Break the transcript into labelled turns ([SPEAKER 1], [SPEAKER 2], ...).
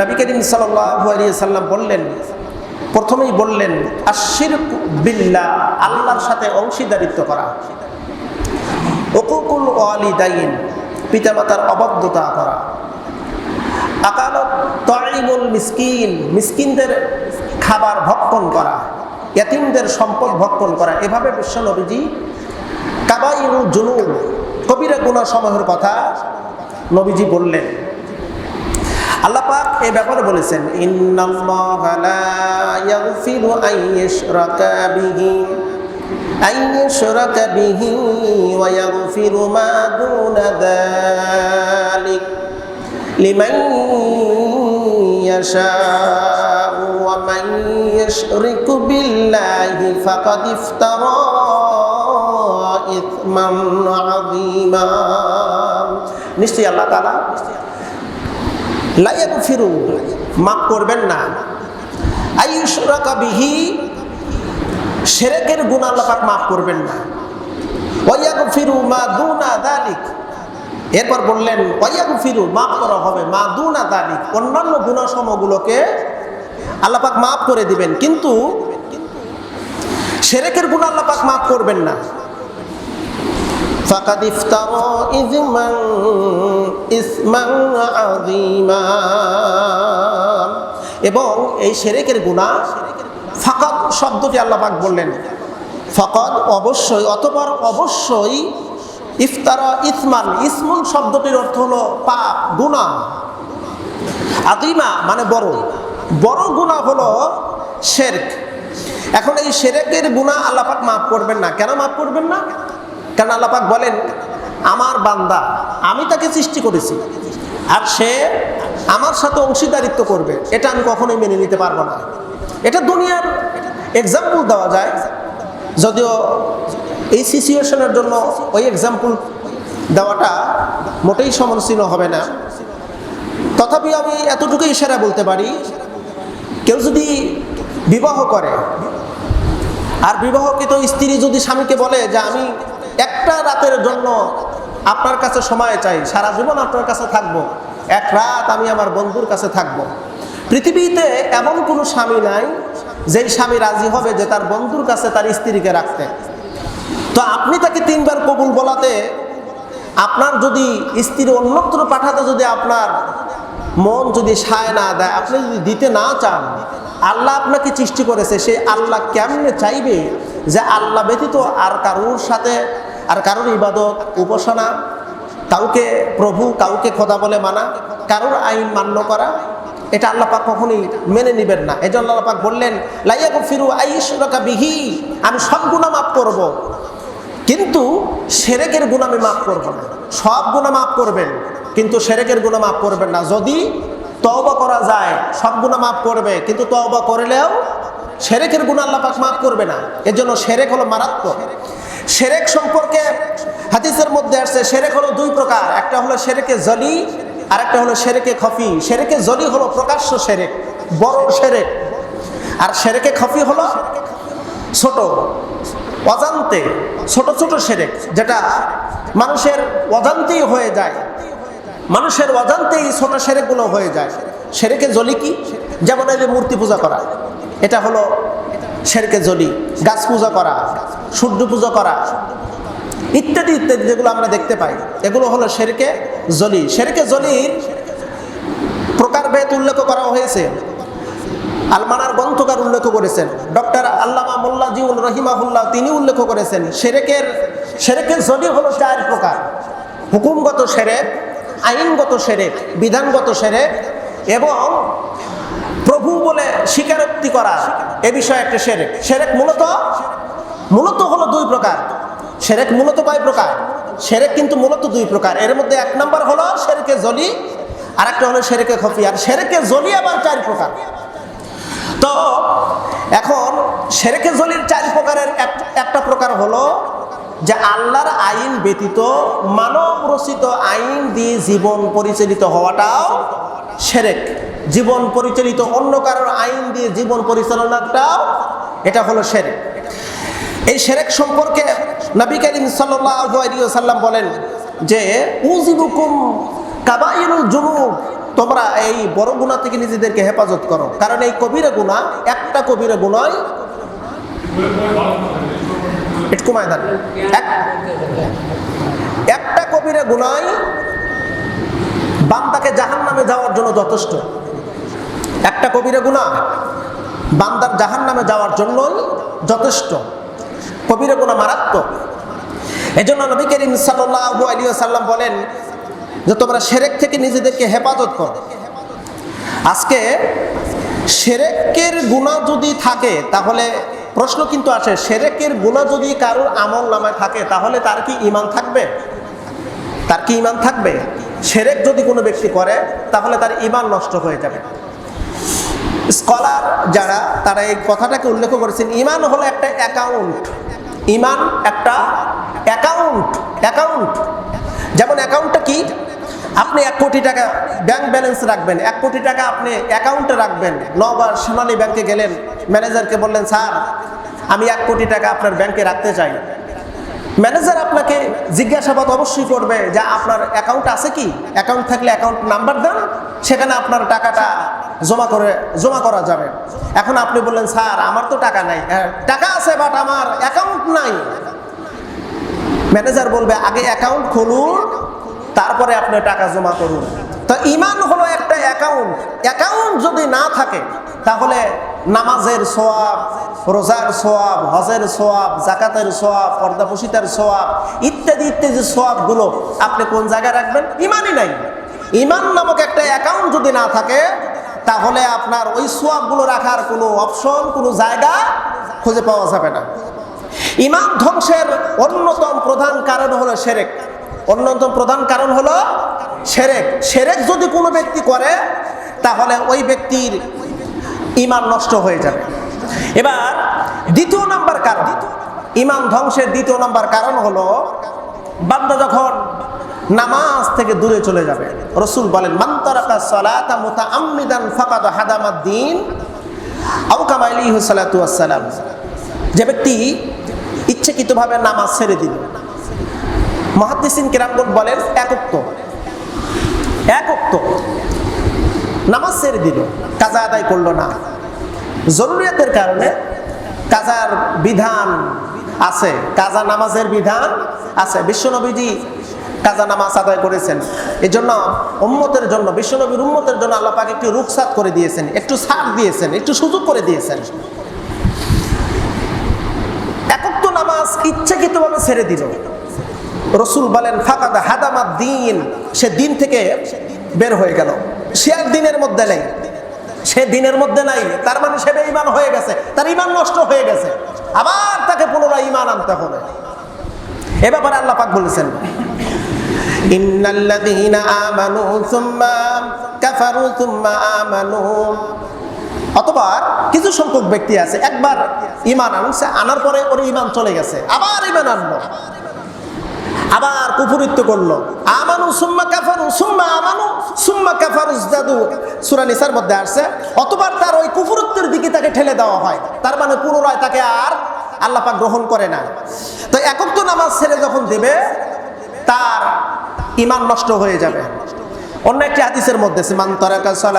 [SPEAKER 1] নবী করিম সাল্লাম বললেন, প্রথমেই বললেন আশির বিল্লাহ, আল্লাহর সাথে অংশীদারিত্ব করা। ওকুকুল ওয়ালিদাইন, পিতামাতার অবদ্ধতা করা। আকালত তরিমুল মিসকিন, মিসকিনদের খাবার ভক্ষণ করা, ইয়াতিমদের সম্পদ ভক্ষণ করা। এভাবে বিশ্ব নবীজি কাবাইরু জুনুন কবিরা গুণা সমূহের কথা নবীজি বললেন। আল্লাহ পাক এই ব্যাপারে বলেছেন ইন্নাল্লাহা লা ইয়াগফিরু আন ইউশরাকা বিহি আন ইউশরাকা বিহি ওয়া ইয়াগফিরু মা দুনা যালিক লিমান يشاء ومن يشرك بالله فقد افترى إثما عظيما নিশ্চয়ই আল্লাহ তাআলা লাইয়াকু ফিরু মাফ করবেন না। আইসরাকা বিহি, সেরেকের গুণ আল্লাহ পাক মাফ করবেন না। ওয়াইয়াকু ফিরু মা দুনা দালিক। এরপর বললেন ওয়াইয়াকু ফিরু মাফ করা হবে, মা দুনা দালিক। অন্যান্য গুণাসমগুলোকে আল্লাহ পাক মাফ করে দিবেন, কিন্তু সেরেকের গুণ আল্লাহ পাক মাফ করবেন না। ফাকাদ ইফতারা ইজমান ইসমান আযীমা এবং এই সেরেকের গুনাহ ফাকাদ শব্দটি আল্লাহ পাক বললেন। ফাকাদ অবশ্যই অতপর অবশ্যই ইফতারা ইসমান, ইসমুন শব্দটির অর্থ হলো পাপ, গুনাহ। আদিমা মানে বড়। বড় গুনাহ হলো শেরক। এখন এই শেরেকের গুনাহ আল্লাহ পাক মাফ করবেন না। কেন মাফ করবেন না? কারণ আল্লাপাক বলেন, আমার বান্দা, আমি তাকে সৃষ্টি করেছি আর সে আমার সাথে অংশীদারিত্ব করবে। এটা আমি কখনোই মেনে নিতে পারব না। এটা দুনিয়ার এক্সাম্পল দেওয়া যায়। যদিও এই সিচুয়েশনের জন্য ওই এক্সাম্পল দেওয়াটা মোটেই সমরসীন হবে না। তথাপি আমি এতটুকু ইশারা বলতে পারি, কেউ যদি বিবাহ করে, আর বিবাহকৃত স্ত্রী যদি স্বামীকে বলে যে, আমি একটা রাতের জন্য আপনার কাছে সময় চাই, সারা জীবন আপনার কাছে থাকব। এক রাত আমি আমার বন্ধুর কাছে থাকব। পৃথিবীতে এমন কোনো স্বামী নাই, যেই স্বামী রাজি হবে যে তার বন্ধুর কাছে তার স্ত্রীকে রাখতে। তো আপনি তাকে তিনবার কবুল বলাতে, আপনার যদি স্ত্রী অন্যত্র পাঠাতে যদি আপনার মন যদি সায় না দেয়, আপনি যদি দিতে না চান, আল্লাহ আপনাকে সৃষ্টি করেছে, সে আল্লাহ কেমনে চাইবে যে আল্লাহ ব্যতীত আর কারোর সাথে আর কারোর ইবাদত, উপাসনা, কাউকে প্রভু, কাউকে খোদা বলে মানা, কারোর আইন মান্য করা, এটা আল্লাহ পাক কখনই মেনে নেবেন না। এই জন্য আল্লাহ পাক বললেন লাইয়াকু ফিরু আইসরকা বিহি আমি সব গুণা মাফ করব। কিন্তু সেরেকের গুণ আমি মাফ করব না। সব গুণা মাফ করবেন, কিন্তু সেরেকের গুণা মাফ করবেন না। যদি তওবা করা যায়, সব গুণা মাফ করবে, কিন্তু তওবা করলেও সেরেকের গুণ আল্লাহ পাক মাফ করবে না। এর জন্য সেরেক হলো মারাত্মক। সেরেক সম্পর্কে হাদিসের মধ্যে আসছে, সেরেক হলো দুই প্রকার। একটা হলো সেরেকে জলি আর একটা হলো সেরেকে খফি। সেরেকে জলি হলো প্রকাশ্য সেরেক, বড় সেরেক। আর সেরেকে খফি হলো ছোট, অজান্তে, ছোট ছোট সেরেক, যেটা মানুষের অজান্তেই হয়ে যায়। মানুষের অজান্তেই ছোট সেরেকগুলো হয়ে যায়। সেরেকে জলি কি? যেমন এই মূর্তি পূজা করা। এটা হলো সেরেকে জলি গাছ পূজা করা, সূর্য পূজা করা, ইত্যাদি ইত্যাদি যেগুলো আমরা দেখতে পাই, এগুলো হলো সেরেকে জলি সেরেকে জলির প্রকারভেদ উল্লেখ করা হয়েছে, আলমানার গ্রন্থকার উল্লেখ করেছেন, ডক্টর আল্লামা মোল্লা জিউল রহিমাহুল্লাহ তিনি উল্লেখ করেছেন সেরেকের সেরেকের জলি হলো চার প্রকার। হুকুমগত সেরেক আইনগত সেরেক বিধানগত সেরেক এবং স্বীকারোক্তি করা এ বিষয়ে একটা সেরেক। সেরেক মূলত মূলত হলো দুই প্রকার। সেরেক মূলত কয় প্রকার? সেরেক কিন্তু মূলত দুই প্রকার। এর মধ্যে এক নম্বর হলো সেরেকে জলি আর একটা হলো সেরেকে খফি। আর সেরেকে জলি আবার চার প্রকার। তো এখন সেরেকে জলির চার প্রকারের এক- একটা প্রকার হলো যে আল্লাহর আইন ব্যতীত মানব রচিত আইন দিয়ে জীবন পরিচালিত হওয়াটাও সেরেক। জীবন পরিচালিত, অন্য কারোর আইন দিয়ে জীবন পরিচালনাটাও এটা হলো সেরেক। এই সেরেক সম্পর্কে নবী করিম সাল্লাম বলেন যে তোমরা এই বড় গুণা থেকে নিজেদেরকে হেফাজত করো। কারণ এই কবিরা গুণা একটা কবিরা গুণায় একটা কবিরা গুণায় বান্দাকে জাহান নামে যাওয়ার জন্য যথেষ্ট। একটা কবিরা গুণা বান্দার জাহান নামে যাওয়ার জন্যই যথেষ্ট। কবিরা গুণা মারাত্মক। এই এজন্য নবী করিম সাল্লাল্লাহু আলাইহি সাল্লাম বলেন যে, তোমরা সেরেক থেকে নিজেদেরকে হেফাজত করো। আজকে সেরেকের গুণা যদি থাকে, তাহলে প্রশ্ন কিন্তু আসে, সেরেকের গুণা যদি কারোর আমল নামায় থাকে, তাহলে তার কি ইমান থাকবে? তার কি ইমান থাকবে? সেরেক যদি কোনো ব্যক্তি করে, তাহলে তার ইমান নষ্ট হয়ে যাবে। স্কলার যারা, তারা এই কথাটাকে উল্লেখ করেছেন, ইমান হলো একটা অ্যাকাউন্ট ইমান একটা অ্যাকাউন্ট অ্যাকাউন্ট যেমন অ্যাকাউন্টটা কি? আপনি এক কোটি টাকা ব্যাংক ব্যালেন্স রাখবেন, এক কোটি টাকা আপনি অ্যাকাউন্টে রাখবেন। নবার সোনালী ব্যাংকে গেলেন ম্যানেজারকে বললেন, স্যার, আমি এক কোটি টাকা আপনার ব্যাংকে রাখতে চাই। ম্যানেজার আপনাকে জিজ্ঞাসাবাদ অবশ্যই করবে যে আপনার অ্যাকাউন্ট আছে কি? অ্যাকাউন্ট থাকলে অ্যাকাউন্ট নাম্বার দেন সেখানে আপনার টাকাটা জমা করে জমা করা যাবে। এখন আপনি বললেন স্যার আমার তো টাকা নাই। হ্যাঁ, টাকা আছে বাট আমার অ্যাকাউন্ট নাই। ম্যানেজার বলবে আগে অ্যাকাউন্ট খুলুন তারপরে আপনি টাকা জমা করুন। তো ইমান হলো একটা অ্যাকাউন্ট অ্যাকাউন্ট যদি না থাকে তাহলে নামাজের সোয়াব রোজার সোয়াব হজের সোয়াব জাকাতের সোয়াব পর্দাপসিতার সোয়াব ইত্যাদি ইত্যাদি সোয়াবগুলো আপনি কোন জায়গায় রাখবেন? ইমানই নাই। ইমান নামক একটা অ্যাকাউন্ট যদি না থাকে, তাহলে আপনার ওই সোয়াবগুলো রাখার কোনো অপশন কোনো জায়গা খুঁজে পাওয়া যাবে না। ইমান ধ্বংসের অন্যতম প্রধান কারণ হলো সেরেক। অন্যতম প্রধান কারণ হলো সেরেক। সেরেক যদি কোনো ব্যক্তি করে, তাহলে ওই ব্যক্তির ইমান নষ্ট হয়ে যাবে। এবার দ্বিতীয় নাম্বার কারণ। ইমান ধ্বংসের দ্বিতীয় নাম্বার কারণ হলো, বান্দা যখন নামাজ থেকে দূরে চলে যাবে, রসুল বলেন মান্তারাকা যে ব্যক্তি ইচ্ছাকৃতভাবে নামাজ ছেড়ে দিল কিরামগণ বলেন, একত্ব। একত্ব। নামাজ ছেড়ে দিল, কাজা আদায় করল না। জরুরিয়াতের কারণে কাজার বিধান আছে, কাজা নামাজের বিধান আছে। বিশ্বনবীজি কাজা নামাজ আদায় করেছেন। এই জন্য উম্মতের জন্য বিশ্বনবীর উম্মতের জন্য আল্লাহ পাক একটু রুখসাত করে দিয়েছেন, একটু ছাড় দিয়েছেন, একটু সুযোগ করে দিয়েছেন। একক নামাজ ইচ্ছাকৃতভাবে ছেড়ে দিল। রসুল বলেন, ফাঁকাদা হাদামাদ দিন, সে দিন থেকে বের হয়ে গেল। সে আর দিনের মধ্যে নেই। সে দিনের মধ্যে নাই। তার মানে সে ইমান হয়ে গেছে। তার ইমান নষ্ট হয়ে গেছে। আবার তাকে পুনরায় ইমান আনতে হবে। এ ব্যাপারে আল্লাহ পাক বলেছেন, ইন্নাল্লাযীনা আমানু সুম্মা কাফারু সুম্মা আমানু। অথবা কিছু সংখ্যক ব্যক্তি আছে, একবার ইমান আনছে, আনার পরে ওর ইমান চলে গেছে। আবার ইমান আনলো। আবার কুফুরিত্ব করল। আমানু সুম্মা কাফারু, সুম্মা আমানু, সুম্মা কাফারু জাদু সূরা নিসার মধ্যে আসছে, অতবার তার ওই কুফুরত্বের দিকে তাকে ঠেলে দেওয়া হয়। তার মানে পুনরায় তাকে আর আল্লাহ পাক গ্রহণ করে না তো একক তো নামাজ ছেড়ে যখন দেবে, তার ইমান নষ্ট হয়ে যাবে। অন্য একটি হাদিসের মধ্যে সীমান তরাকা